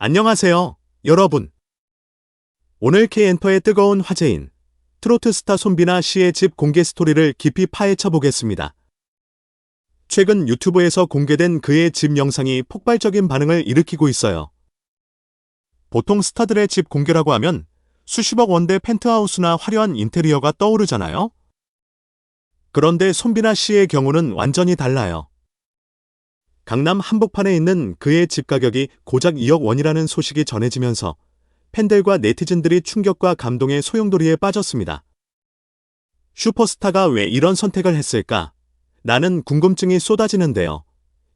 안녕하세요, 여러분. 오늘 K엔터의 뜨거운 화제인 트로트 스타 손비나 씨의 집 공개 스토리를 깊이 파헤쳐 보겠습니다. 최근 유튜브에서 공개된 그의 집 영상이 폭발적인 반응을 일으키고 있어요. 보통 스타들의 집 공개라고 하면 수십억 원대 펜트하우스나 화려한 인테리어가 떠오르잖아요? 그런데 손비나 씨의 경우는 완전히 달라요. 강남 한복판에 있는 그의 집 가격이 고작 2억 원이라는 소식이 전해지면서 팬들과 네티즌들이 충격과 감동의 소용돌이에 빠졌습니다. 슈퍼스타가 왜 이런 선택을 했을까? 나는 궁금증이 쏟아지는데요.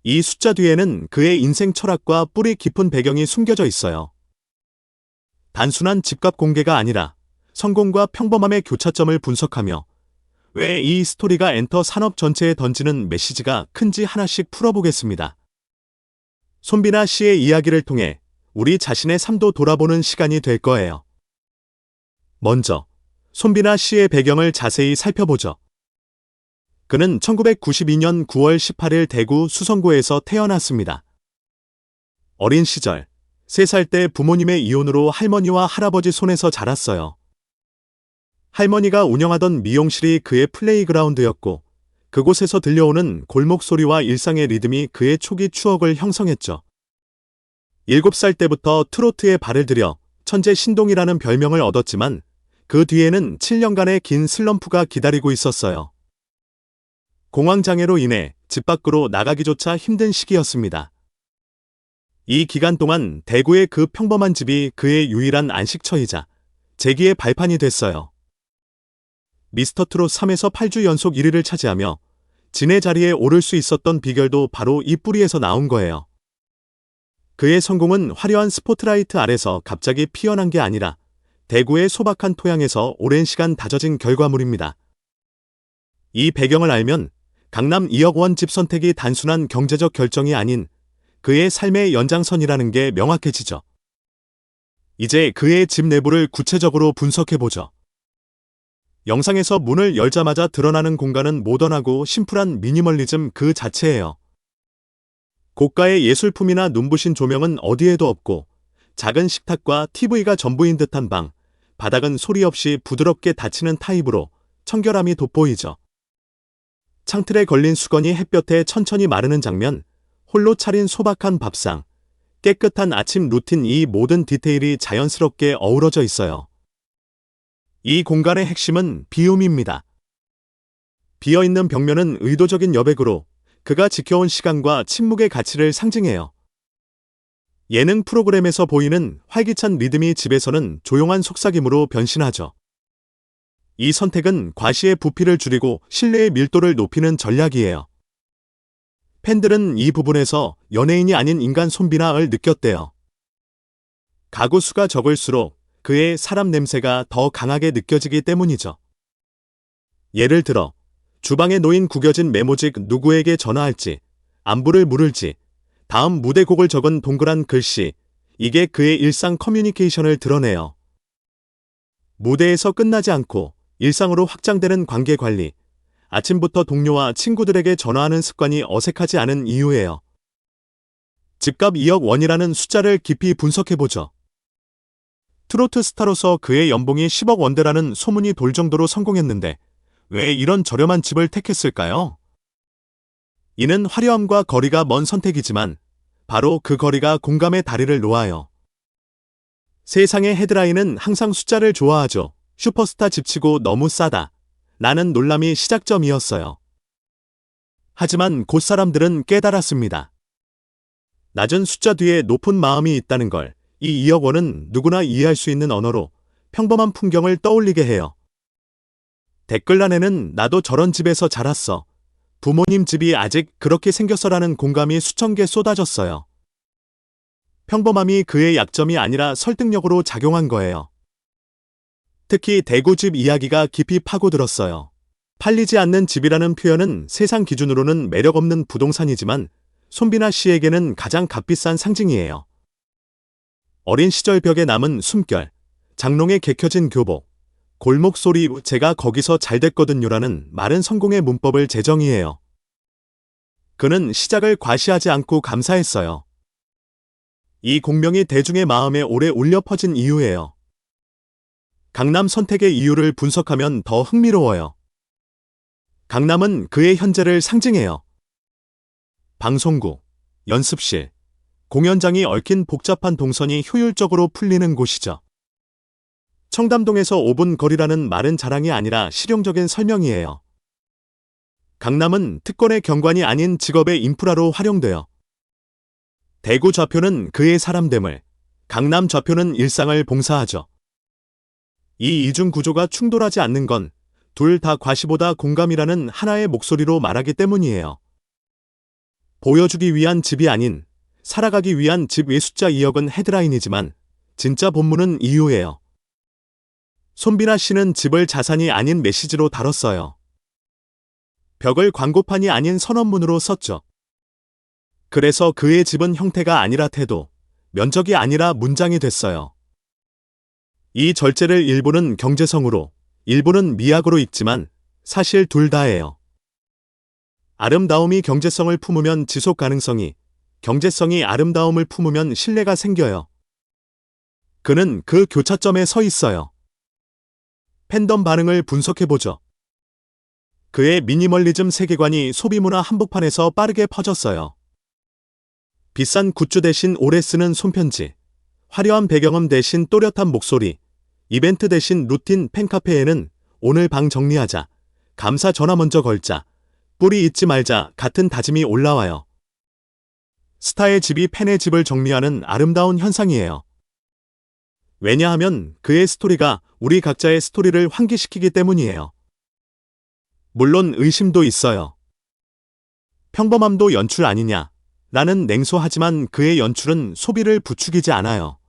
이 숫자 뒤에는 그의 인생 철학과 뿌리 깊은 배경이 숨겨져 있어요. 단순한 집값 공개가 아니라 성공과 평범함의 교차점을 분석하며 왜 이 스토리가 엔터 산업 전체에 던지는 메시지가 큰지 하나씩 풀어보겠습니다. 손비나 씨의 이야기를 통해 우리 자신의 삶도 돌아보는 시간이 될 거예요. 먼저, 손비나 씨의 배경을 자세히 살펴보죠. 그는 1992년 9월 18일 대구 수성구에서 태어났습니다. 어린 시절, 3살 때 부모님의 이혼으로 할머니와 할아버지 손에서 자랐어요. 할머니가 운영하던 미용실이 그의 플레이그라운드였고, 그곳에서 들려오는 골목 소리와 일상의 리듬이 그의 초기 추억을 형성했죠. 7살 때부터 트로트에 발을 들여 천재 신동이라는 별명을 얻었지만, 그 뒤에는 7년간의 긴 슬럼프가 기다리고 있었어요. 공황장애로 인해 집 밖으로 나가기조차 힘든 시기였습니다. 이 기간 동안 대구의 그 평범한 집이 그의 유일한 안식처이자 재기의 발판이 됐어요. 미스터 트롯 3에서 8주 연속 1위를 차지하며 진의 자리에 오를 수 있었던 비결도 바로 이 뿌리에서 나온 거예요. 그의 성공은 화려한 스포트라이트 아래서 갑자기 피어난 게 아니라 대구의 소박한 토양에서 오랜 시간 다져진 결과물입니다. 이 배경을 알면 강남 2억 원 집 선택이 단순한 경제적 결정이 아닌 그의 삶의 연장선이라는 게 명확해지죠. 이제 그의 집 내부를 구체적으로 분석해보죠. 영상에서 문을 열자마자 드러나는 공간은 모던하고 심플한 미니멀리즘 그 자체예요. 고가의 예술품이나 눈부신 조명은 어디에도 없고 작은 식탁과 TV가 전부인 듯한 방, 바닥은 소리 없이 부드럽게 닫히는 타입으로 청결함이 돋보이죠. 창틀에 걸린 수건이 햇볕에 천천히 마르는 장면, 홀로 차린 소박한 밥상, 깨끗한 아침 루틴 이 모든 디테일이 자연스럽게 어우러져 있어요. 이 공간의 핵심은 비움입니다. 비어있는 벽면은 의도적인 여백으로 그가 지켜온 시간과 침묵의 가치를 상징해요. 예능 프로그램에서 보이는 활기찬 리듬이 집에서는 조용한 속삭임으로 변신하죠. 이 선택은 과시의 부피를 줄이고 신뢰의 밀도를 높이는 전략이에요. 팬들은 이 부분에서 연예인이 아닌 인간 손비나을 느꼈대요. 가구 수가 적을수록 그의 사람 냄새가 더 강하게 느껴지기 때문이죠. 예를 들어, 주방에 놓인 구겨진 메모지 누구에게 전화할지, 안부를 물을지, 다음 무대곡을 적은 동그란 글씨, 이게 그의 일상 커뮤니케이션을 드러내요. 무대에서 끝나지 않고 일상으로 확장되는 관계 관리, 아침부터 동료와 친구들에게 전화하는 습관이 어색하지 않은 이유예요. 집값 2억 원이라는 숫자를 깊이 분석해보죠. 트로트 스타로서 그의 연봉이 10억 원대라는 소문이 돌 정도로 성공했는데 왜 이런 저렴한 집을 택했을까요? 이는 화려함과 거리가 먼 선택이지만 바로 그 거리가 공감의 다리를 놓아요. 세상의 헤드라인은 항상 숫자를 좋아하죠. 슈퍼스타 집치고 너무 싸다. 나는 놀람이 시작점이었어요. 하지만 곧 사람들은 깨달았습니다. 낮은 숫자 뒤에 높은 마음이 있다는 걸 이 2억 원은 누구나 이해할 수 있는 언어로 평범한 풍경을 떠올리게 해요. 댓글란에는 나도 저런 집에서 자랐어. 부모님 집이 아직 그렇게 생겼어라는 공감이 수천 개 쏟아졌어요. 평범함이 그의 약점이 아니라 설득력으로 작용한 거예요. 특히 대구 집 이야기가 깊이 파고들었어요. 팔리지 않는 집이라는 표현은 세상 기준으로는 매력 없는 부동산이지만 손비나 씨에게는 가장 값비싼 상징이에요. 어린 시절 벽에 남은 숨결, 장롱에 개켜진 교복, 골목 소리 제가 거기서 잘 됐거든요라는 마른 성공의 문법을 재정의해요. 그는 시작을 과시하지 않고 감사했어요. 이 공명이 대중의 마음에 오래 울려 퍼진 이유예요. 강남 선택의 이유를 분석하면 더 흥미로워요. 강남은 그의 현재를 상징해요. 방송국, 연습실, 공연장이 얽힌 복잡한 동선이 효율적으로 풀리는 곳이죠. 청담동에서 5분 거리라는 말은 자랑이 아니라 실용적인 설명이에요. 강남은 특권의 경관이 아닌 직업의 인프라로 활용돼요. 대구 좌표는 그의 사람됨을, 강남 좌표는 일상을 봉사하죠. 이 이중 구조가 충돌하지 않는 건 둘 다 과시보다 공감이라는 하나의 목소리로 말하기 때문이에요. 보여주기 위한 집이 아닌 살아가기 위한 집 외숫자 2억은 헤드라인이지만 진짜 본문은 이유예요. 손비나 씨는 집을 자산이 아닌 메시지로 다뤘어요. 벽을 광고판이 아닌 선언문으로 썼죠. 그래서 그의 집은 형태가 아니라 태도, 면적이 아니라 문장이 됐어요. 이 절제를 일부는 경제성으로, 일부는 미학으로 읽지만 사실 둘 다예요. 아름다움이 경제성을 품으면 지속 가능성이, 경제성이 아름다움을 품으면 신뢰가 생겨요. 그는 그 교차점에 서 있어요. 팬덤 반응을 분석해보죠. 그의 미니멀리즘 세계관이 소비문화 한복판에서 빠르게 퍼졌어요. 비싼 굿즈 대신 오래 쓰는 손편지, 화려한 배경음 대신 또렷한 목소리, 이벤트 대신 루틴 팬카페에는 오늘 방 정리하자, 감사 전화 먼저 걸자, 뿌리 잊지 말자 같은 다짐이 올라와요. 스타의 집이 팬의 집을 정리하는 아름다운 현상이에요. 왜냐하면 그의 스토리가 우리 각자의 스토리를 환기시키기 때문이에요. 물론 의심도 있어요. 평범함도 연출 아니냐? 나는 냉소하지만 그의 연출은 소비를 부추기지 않아요.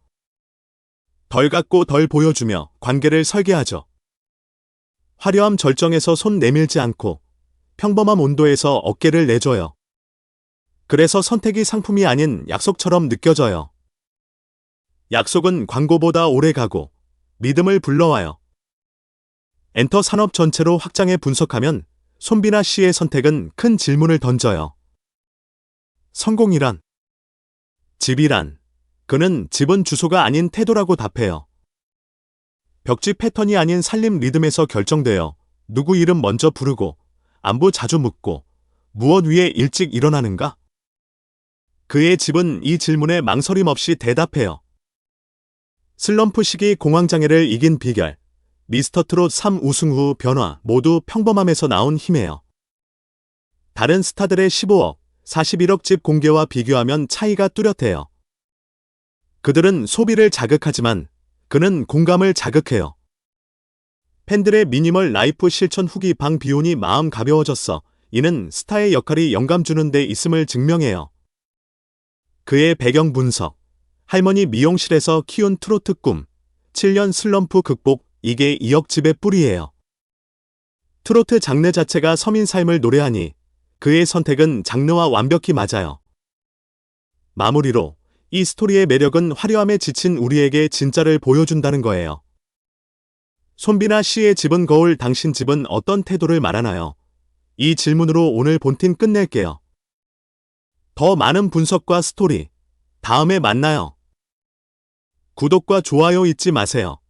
덜 갖고 덜 보여주며 관계를 설계하죠. 화려함 절정에서 손 내밀지 않고 평범함 온도에서 어깨를 내줘요. 그래서 선택이 상품이 아닌 약속처럼 느껴져요. 약속은 광고보다 오래 가고 믿음을 불러와요. 엔터 산업 전체로 확장해 분석하면 손비나 씨의 선택은 큰 질문을 던져요. 성공이란? 집이란? 그는 집은 주소가 아닌 태도라고 답해요. 벽지 패턴이 아닌 살림 리듬에서 결정되어 누구 이름 먼저 부르고 안부 자주 묻고 무엇 위에 일찍 일어나는가? 그의 집은 이 질문에 망설임 없이 대답해요. 슬럼프 시기 공황장애를 이긴 비결, 미스터 트롯 3 우승 후 변화 모두 평범함에서 나온 힘이에요. 다른 스타들의 15억, 41억 집 공개와 비교하면 차이가 뚜렷해요. 그들은 소비를 자극하지만 그는 공감을 자극해요. 팬들의 미니멀 라이프 실천 후기 방 비온이 마음 가벼워졌어. 이는 스타의 역할이 영감 주는 데 있음을 증명해요. 그의 배경 분석, 할머니 미용실에서 키운 트로트 꿈, 7년 슬럼프 극복, 이게 2억 집의 뿌리예요. 트로트 장르 자체가 서민 삶을 노래하니 그의 선택은 장르와 완벽히 맞아요. 마무리로 이 스토리의 매력은 화려함에 지친 우리에게 진짜를 보여준다는 거예요. 손비나 씨의 집은 거울 당신 집은 어떤 태도를 말하나요? 이 질문으로 오늘 본팀 끝낼게요. 더 많은 분석과 스토리, 다음에 만나요. 구독과 좋아요 잊지 마세요.